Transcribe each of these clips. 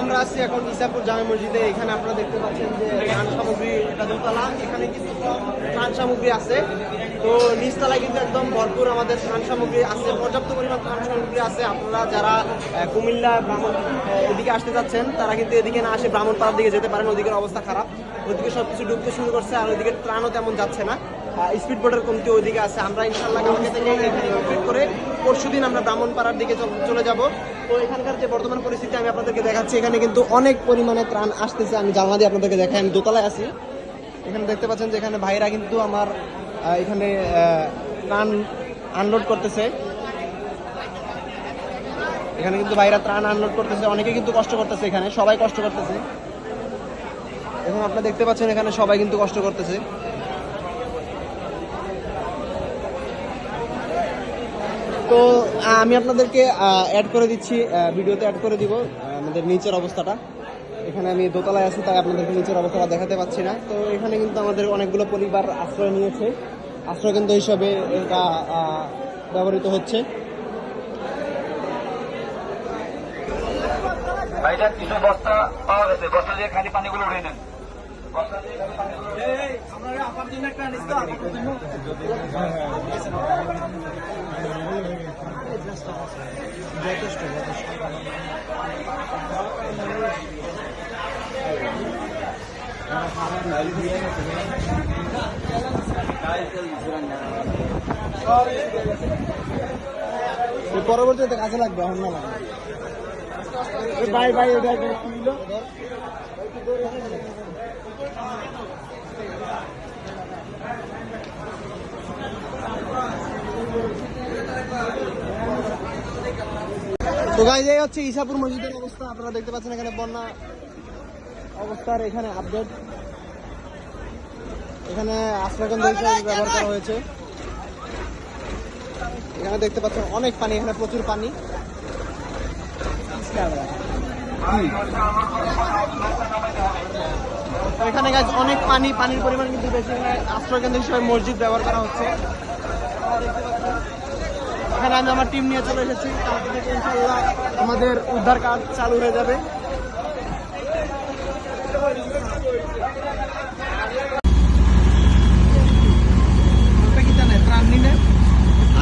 আমরা আছি এখন ইসাপুর জামে মসজিদে। এখানে আপনারা দেখতে পাচ্ছেন যে ত্রাণ সামগ্রী এটা দোতলা, এখানে কিছু ত্রাণ সামগ্রী আছে। তো নিচতলায় কিন্তু একদম ভরপুর আমাদের ত্রাণ সামগ্রী আছে, পর্যাপ্ত পরিমাণ ত্রাণ সামগ্রী আছে। আপনারা যারা কুমিল্লা, ব্রাহ্মণ এদিকে আসতে যাচ্ছেন, তারা কিন্তু এদিকে না আসে ব্রাহ্মণপাড়ার দিকে যেতে পারেন, ওদিকের অবস্থা খারাপ। ওদিকে সব কিছু ডুবতে শুরু করছে, আর ওইদিকে ত্রাণও তেমন যাচ্ছে না। স্পিড বোটের কমতি ওইদিকে আছে। আমরা ইনশাল্লাহ কালকে থেকে এখানে কমপ্লিট করে পরশু দিন আমরা ব্রাহ্মণপাড়ার দিকে চল- যাব। তো এখানকার যে বর্তমান পরিস্থিতি আমি আপনাদেরকে দেখাচ্ছি। এখানে কিন্তু অনেক পরিমাণে ত্রাণ আসতেছে। আমি জানলা দিয়ে আপনাদেরকে দেখাই। আমি দোতলায় আছি। এখানে দেখতে পাচ্ছেন যে এখানে ভাইরা কিন্তু আমার এখানে ত্রাণ আনলোড করতেছে। এখানে কিন্তু ভাইরা ত্রাণ আনলোড করতেছে। অনেকে কিন্তু কষ্ট করতেছে এখানে। সবাই কষ্ট করতেছে। এখন আপনারা দেখতে পাচ্ছেন এখানে সবাই কিন্তু কষ্ট করতেছে। তো আমি আপনাদেরকে অ্যাড করে দিচ্ছি ভিডিওতে অ্যাড করে দিব আমাদের নিচের অবস্থাটা। এখানে আমি দোতলায় আছি তাই আপনাদেরকে নিচের অবস্থাটা দেখাতে পাচ্ছি না। তো এখানে কিন্তু আমাদের অনেকগুলো পরিবার আশ্রয় নিয়েছে। আশ্রয় কেন্দ্র হিসাবে এটা ব্যবহৃত হচ্ছে। ভাইজান কিছু বস্তা পাওয়া গেছে। বস্তা দিয়ে খালি পানিগুলো উঠে নেন। বস্তা দিয়ে খালি পানিগুলো এই পরবর্তীতে কাজে লাগবে এখন না লাগবে। এ ভাই ভাই এটা তো গাইজ এই হচ্ছে ইসাপুর মসজিদের অবস্থা। আপনারা দেখতে পাচ্ছেন এখানে বন্যা অবস্থার এখানে আপডেট এখানে আশ্রয়কেন্দ্র হিসেবে ব্যবহার করা হয়েছে। এখানে দেখতে পাচ্ছেন অনেক পানি, এখানে প্রচুর পানি। এখানে গাছ অনেক পানি, পানির পরিমাণ কিন্তু বেশি। এখানে আশ্রয়কেন্দ্র হিসেবে মসজিদ ব্যবহার করা হচ্ছে। এখানে আমি আমার টিম নিয়ে চলে এসেছি। ইনশাল্লাহ আমাদের উদ্ধার কাজ চালু হয়ে যাবে।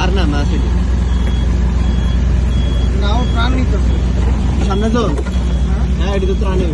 আর না না সেটা না ও প্রাণ নিতেছে। সামনে তো? হ্যাঁ। এটি তো ত্রাণই